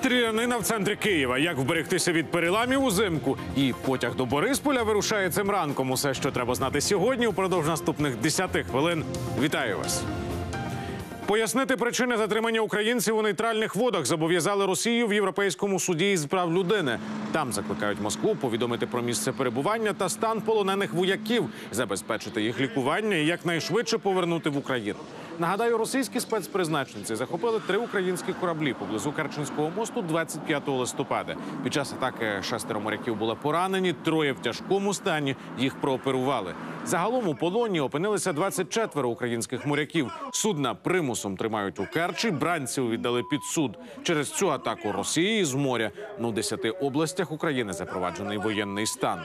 Стрілянина в центрі Києва. Як вберегтися від переламів узимку? І потяг до Борисполя вирушає цим ранком. Усе, що треба знати сьогодні, упродовж наступних 10 хвилин. Вітаю вас. Пояснити причини затримання українців у нейтральних водах зобов'язали Росію в Європейському суді із прав людини. Там закликають Москву повідомити про місце перебування та стан полонених вояків, забезпечити їх лікування і якнайшвидше повернути в Україну. Нагадаю, російські спецпризначенці захопили три українські кораблі поблизу Керченського мосту 25 листопада. Під час атаки шестеро моряків були поранені, троє в тяжкому стані. Їх прооперували. Загалом у полоні опинилися 24 українських моряків. Судна примусом тримають у Керчі. Бранців віддали під суд. Через цю атаку Росії з моря ну в 10 областях України запроваджений воєнний стан.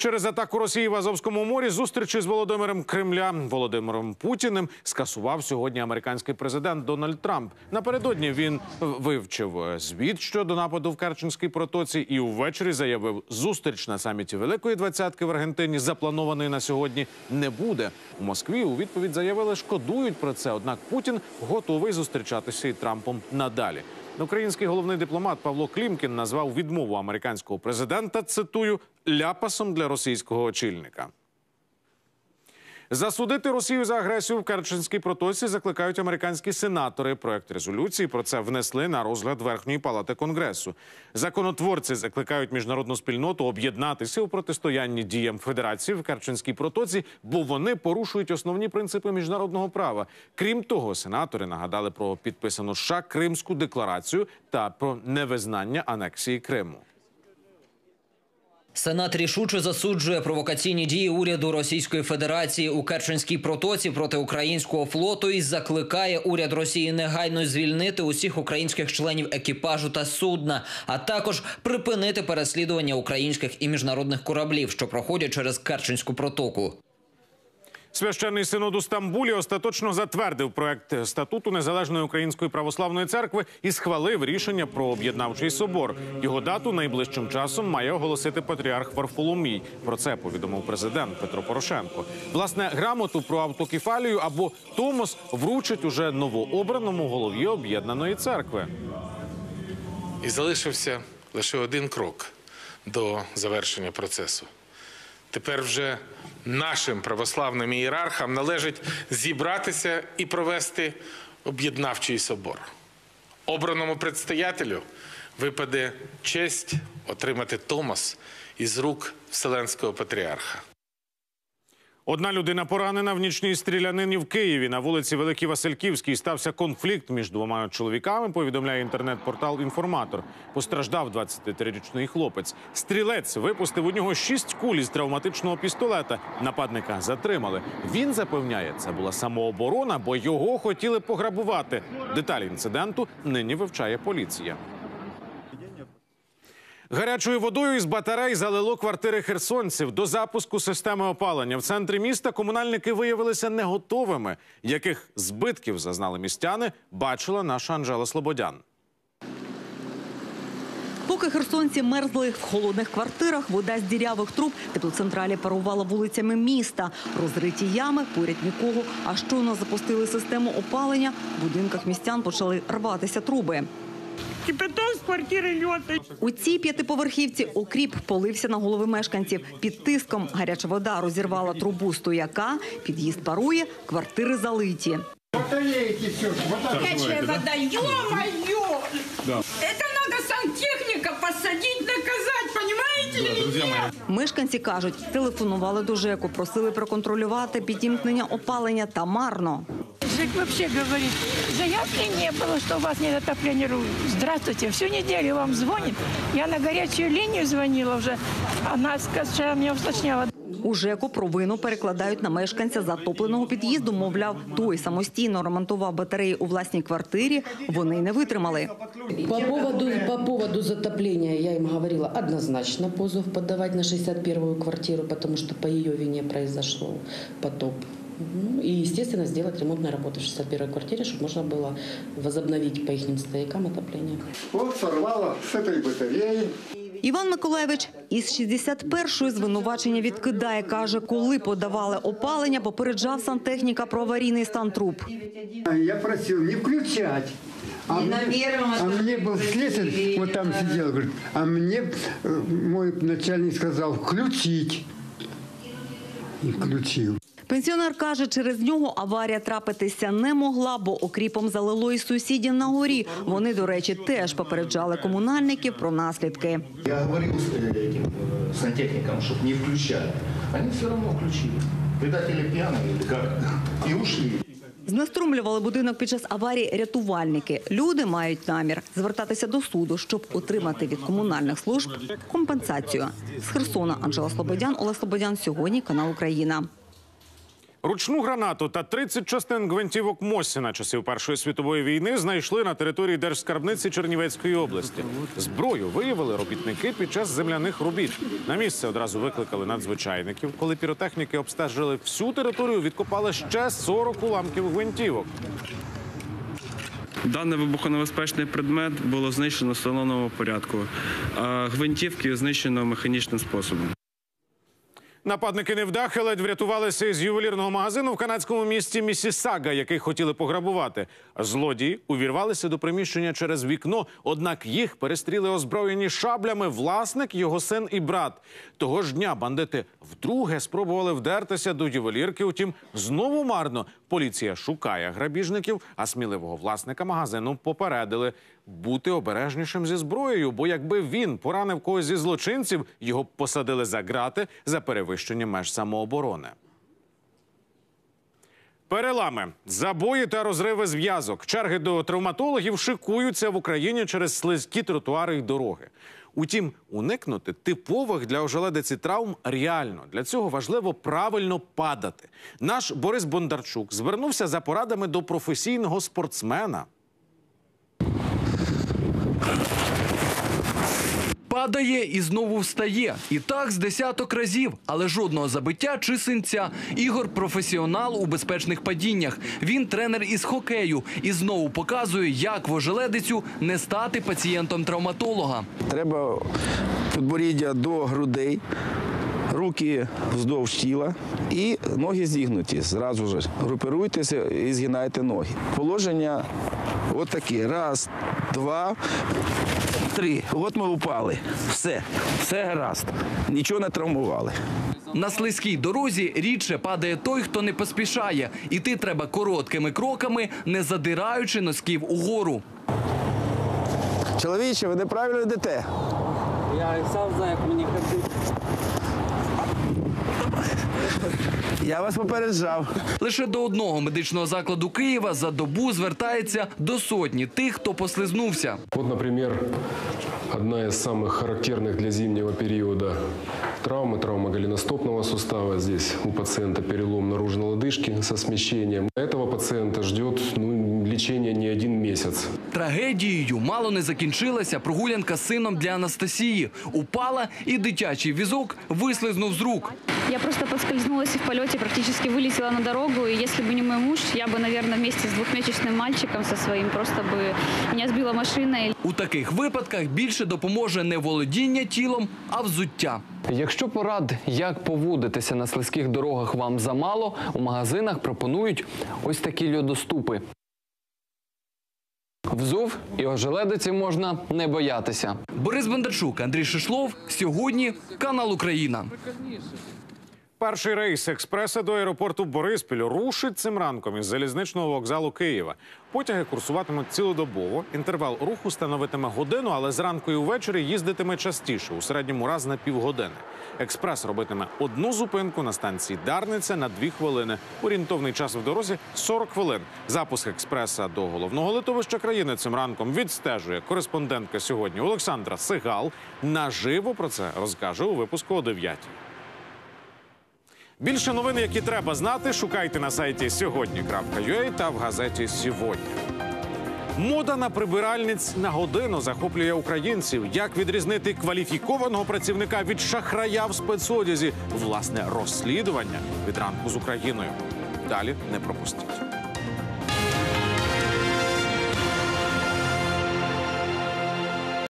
Через атаку Росії в Азовському морі зустрічі з Володимиром Кремля Володимиром Путіним скасував сьогодні американський президент Дональд Трамп. Напередодні він вивчив е, звіт щодо нападу в Керченській протоці і увечері заявив, зустріч на саміті Великої двадцятки в Аргентині запланованої на сьогодні не буде. У Москві у відповідь заявили, шкодують про це. Однак Путін готовий зустрічатися із Трампом надалі. Український головний дипломат Павло Клімкін назвав відмову американського президента цитую ляпасом для російського очільника. Засудити Росію за агресію в Керченській протоці закликають американські сенатори. Проект резолюції про це внесли на розгляд Верхньої палати Конгресу. Законотворці закликають міжнародну спільноту об'єднатися у протистоянні діям Федерації в Керченській протоці, бо вони порушують основні принципи міжнародного права. Крім того, сенатори нагадали про підписану США Кримську декларацію та про невизнання анексії Криму. Сенат рішуче засуджує провокаційні дії уряду Російської Федерації у Керченській протоці проти українського флоту і закликає уряд Росії негайно звільнити усіх українських членів екіпажу та судна, а також припинити переслідування українських і міжнародних кораблів, що проходять через Керченську протоку. Священний синод у Стамбулі остаточно затвердив проект статуту незалежної української православної церкви і схвалив рішення про об'єднавчий собор. Його дату найближчим часом має оголосити патріарх Варфоломій. Про це повідомив президент Петро Порошенко. Власне, грамоту про автокефалію або Томос вручить уже новообраному голові об'єднаної церкви. І залишився лише один крок до завершення процесу. Тепер вже нашим православним ієрархам належить зібратися і провести об'єднавчий собор. Обраному предстоятелю випаде честь отримати Томас із рук Вселенського патріарха. Одна людина поранена в нічній стрілянині в Києві. На вулиці Великій Васильківській стався конфлікт між двома чоловіками. Повідомляє інтернет-портал Інформатор. Постраждав 23-річний хлопець. Стрілець випустив у нього шість куль із травматичного пістолета. Нападника затримали. Він запевняє, це була самооборона, бо його хотіли пограбувати. Деталі інциденту нині вивчає поліція. Гарячою водою із батарей залило квартири херсонців до запуску системи опалення. В центрі міста комунальники виявилися не готовими. Яких збитків зазнали містяни, бачила наша Анжела Слободян. Поки херсонці мерзли в холодних квартирах, вода з дірявих труб теплоцентралі парувала вулицями міста. Розриті ями, поряд нікого. А щойно запустили систему опалення, в будинках містян почали рватися труби. Кипяток з квартири льота. У цій п'ятиповерхівці окріп полився на голови мешканців. Під тиском гаряча вода розірвала трубу стояка, під'їзд парує, квартири залиті. Батарейки все, вот так. Горячая вода, ё-моё! Это надо сантехника посадить, наказать, понимаете или нет? Мешканці кажуть, телефонували до ЖЕКу, просили проконтролювати підімкнення опалення та марно. ЖЭК вообще говорит, заявки не было, что у вас нет отопления. Здравствуйте, всю неделю вам звонит. Я на горячую линию звонила уже. Она сказала, мне уточняла, У ЖЕКу провину перекладають на мешканця затопленого під'їзду. Мовляв, той самостійно ремонтував батареї у власній квартирі. Вони й не витримали. По поводу, по поводу затопления я им говорила однозначно позов подавать на 61-ю квартиру, потому что по ее вине произошло потоп. Ну, И, естественно, сделать ремонтные работы в 61-й квартире, чтобы можно было возобновить по их стоякам отопление. Вот сорвало с этой батареи. Іван Миколаєвич із 61-ї звинувачення відкидає. Каже, коли подавали опалення, попереджав сантехніка про аварійний стан труб. Я просил не включать. А, мне, а мне был слесарь, вот там сидел, говорит, а мне э, мой начальник сказал включить. И включил. Пенсіонер каже, через нього аварія трапитися не могла, бо окріпом залило і сусідів на горі. Вони, до речі, теж попереджали комунальників про наслідки. Я говорил с э, этим э, сантехникам, чтобы не включали. Они все равно включили. Предатели пьяные или как? И ушли. Знеструмлювали будинок під час аварії рятувальники. Люди мають намір звертатися до суду, щоб отримати від комунальних служб компенсацію. З Херсона Анжела Слободян, Олег Слободян. Сьогодні канал Україна. Ручну гранату та 30 частин гвинтівок Мосіна часів Першої світової війни знайшли на території Держскарбниці Чернівецької області. Зброю виявили робітники під час земляних робіт. На місце одразу викликали надзвичайників. Коли піротехніки обстежили всю територію, відкопали ще 40 уламків гвинтівок. Даний вибухонебезпечний предмет було знищено в встановленому порядку, а гвинтівки знищено механічним способом. Нападники невдахи ледь врятувалися із ювелірного магазину в канадському місті Місісага, який хотіли пограбувати. Злодії увірвалися до приміщення через вікно, однак їх перестріли озброєні шаблями власник, його син і брат. Того ж дня бандити вдруге спробували вдертися до ювелірки. Утім, знову марно. Поліція шукає грабіжників, а сміливого власника магазину попередили бути обережнішим зі зброєю, бо якби він поранив когось зі злочинців, його посадили за грати за перевищення меж самооборони. Перелами, забої та розриви зв'язок. Черги до травматологів шикуються в Україні через слизькі тротуари й дороги. Утім, уникнути типових для ожеледиці травм реально. Для цього важливо правильно падати. Наш Борис Бондарчук звернувся за порадами до професійного спортсмена. Падає і знову встає. І так з десяток разів, але жодного забиття чи синця. Ігор професіонал у безпечних падіннях. Він тренер із хокею і знову показує, як в ожеледицю не стати пацієнтом травматолога. Треба підборіддя до грудей, руки вздовж тіла і ноги зігнуті. Зразу ж групируйтеся і згинайте ноги. Положення от таке. Раз, два, три. От ми упали. Все, все гаразд. Нічого не травмували. На слизькій дорозі рідше падає той, хто не поспішає. Іти треба короткими кроками, не задираючи носків угору. Чоловіче, ви неправильно йдете. Я сам знаю, як мені ходити. Я вас попереджав. Лише до одного медичного закладу Києва за добу звертається до сотні тих, хто послизнувся. Вот, например, одна из самых характерных для зимнего периода травмы, травма голеностопного сустава. Здесь у пациента перелом наружной лодыжки со смещением. Этого пациента ждет ну, лечение не один месяц. Трагедією мало не закінчилася прогулянка з сином для Анастасії. Упала і дитячий візок вислизнув з рук. Я просто подскользнулась и в полете практически вылетела на дорогу. И если бы не мой муж, я бы, наверное, вместе с двухмесячным мальчиком со своим просто бы меня сбила машина. и У таких випадках більше допоможе не володіння тілом, а взуття. Якщо порад, як поводитися на слизьких дорогах вам замало, у магазинах пропонують ось такі льодоступи. Взув і ожеледиці можна не боятися. Борис Бондарчук, Андрій Шишлов. Сьогодні канал Україна. Перший рейс експреса до аеропорту Бориспіль рушить цим ранком із залізничного вокзалу Києва. Потяги курсуватимуть цілодобово. Інтервал руху становитиме годину, але зранку і ввечері їздитиме частіше, у середньому раз на півгодини. Експрес робитиме одну зупинку на станції Дарниця на дві хвилини. Орієнтовний час в дорозі 40 хвилин. Запуск експреса до головного литовища країни цим ранком відстежує кореспондентка сьогодні Олександра Сигал. Наживо про це розкаже у випуску о 9. Більше новин, які треба знати, шукайте на сайті сьогодні.ua та в газеті Сьогодні. Мода на прибиральниць на годину захоплює українців. Як відрізнити кваліфікованого працівника від шахрая в спецодязі? Власне розслідування від ранку з Україною. Далі не пропустіть.